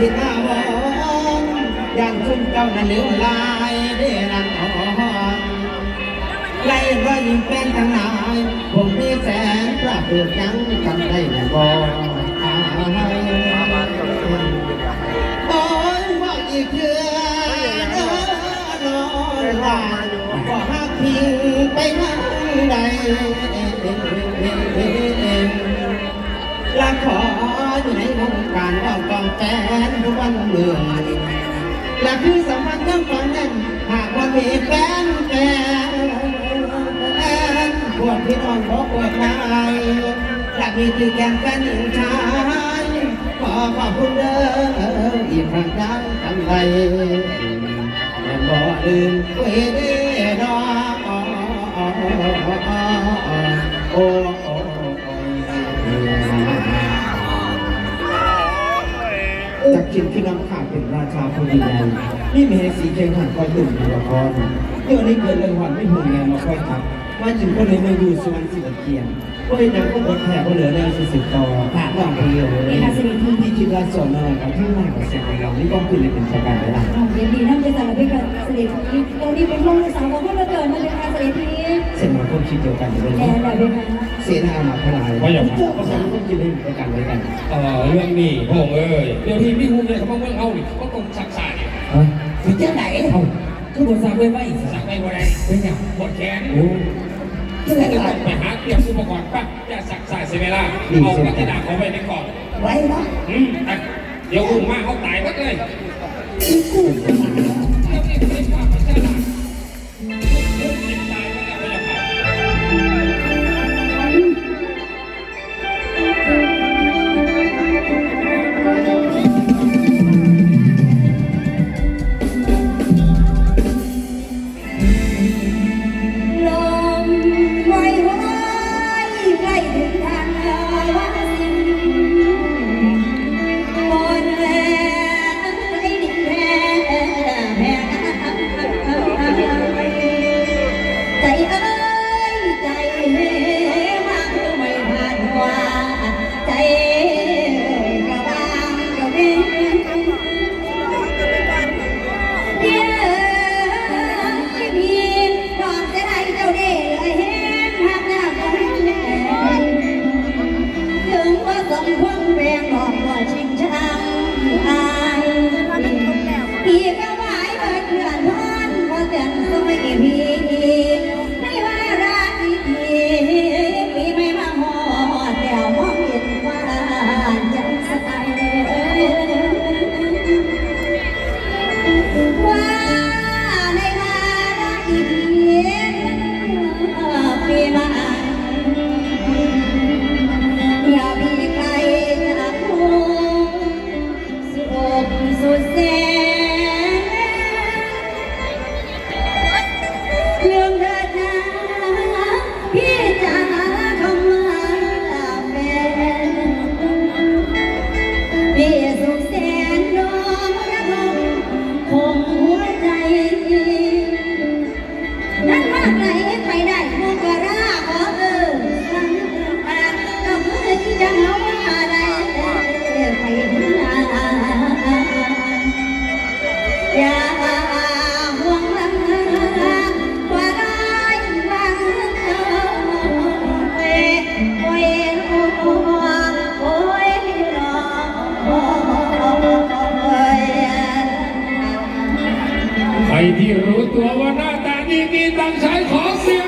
ทินาวรย่างชุ่มเจ้านั้นเหลือลายเด้นังอ่อนไล่รอยยิ้มแฟนทั้งหลาย ผมมีแสนปราบเดือดยังจำได้แน่บ่อายโอ้ยว่าอีกเดือนนอนว่าบ่หักทิ้งไปทางใดและขอ อยู่ในวงการเรากองแฟนทุกวันเมืองและคือสัมพันธ์ยังฝันนั้นหากว่ามีแฟนแฟนปวดพี่น้องบอกปวดนายและมีคือแกนแฟนหญิงชายขอขอบคุณเด้ออีกครั้งยังจำได้และบ่ลืมเวเดนอโอ้ จากขินคือนำขาดเป็นราชาคนดีแดนี่มีสีเคียงหันคอยตุ่มอยู่ละครเดี๋ยวนี้เกิดเลยหวันไม่ห่วงแงมาคอยทักว่าจึงคนในเมือยู่สวรรค์สิบเกียน ก็เลยนำก็บทแผ่ก็เหลือแรงสุดต่อผ่านหลังไปเลยที่คิดว่าส่วนอะไรกับที่มากกว่าเสียงของเรานี่ก็คือในเป็นประการได้เย็นดีนั่งเป็นสารพิษกับเสด็จพีตรงนี้เป็นห้องสาวของพ่อมาเกิดมาเป็นการเสด็จพีเส้นมาคนคิดเดียวกันเลยแอนแบบเป็นไงเสียหน้ามาเท่าไหร่ก็สองคนคิดเล่นด้วยกันด้วยกันเอ่อเรื่องนี้พระองค์เอ้ยเดี๋ยวที่พี่หุ้มเลยเขาบอกเมืองเอานี่ก็ต้องสักษาเนี่ยเป็นเจ้าไหนเอ้าคือบทสักไว้ไหมสักไว้บ่ได้เป็นอย่างบทแขน โอ้ก็เลยต้องไปหาเตรียมอุปกรณ์ปั๊บจะสักษาเสียเวลาเอากระดาษเขาไว้ในกล่องไว้เนาะอืมอะเดี๋ยวอุ้มมาเขาตายหมดเลยเบอกว่าหน้าตาดีมีตังใช้ขอเสีย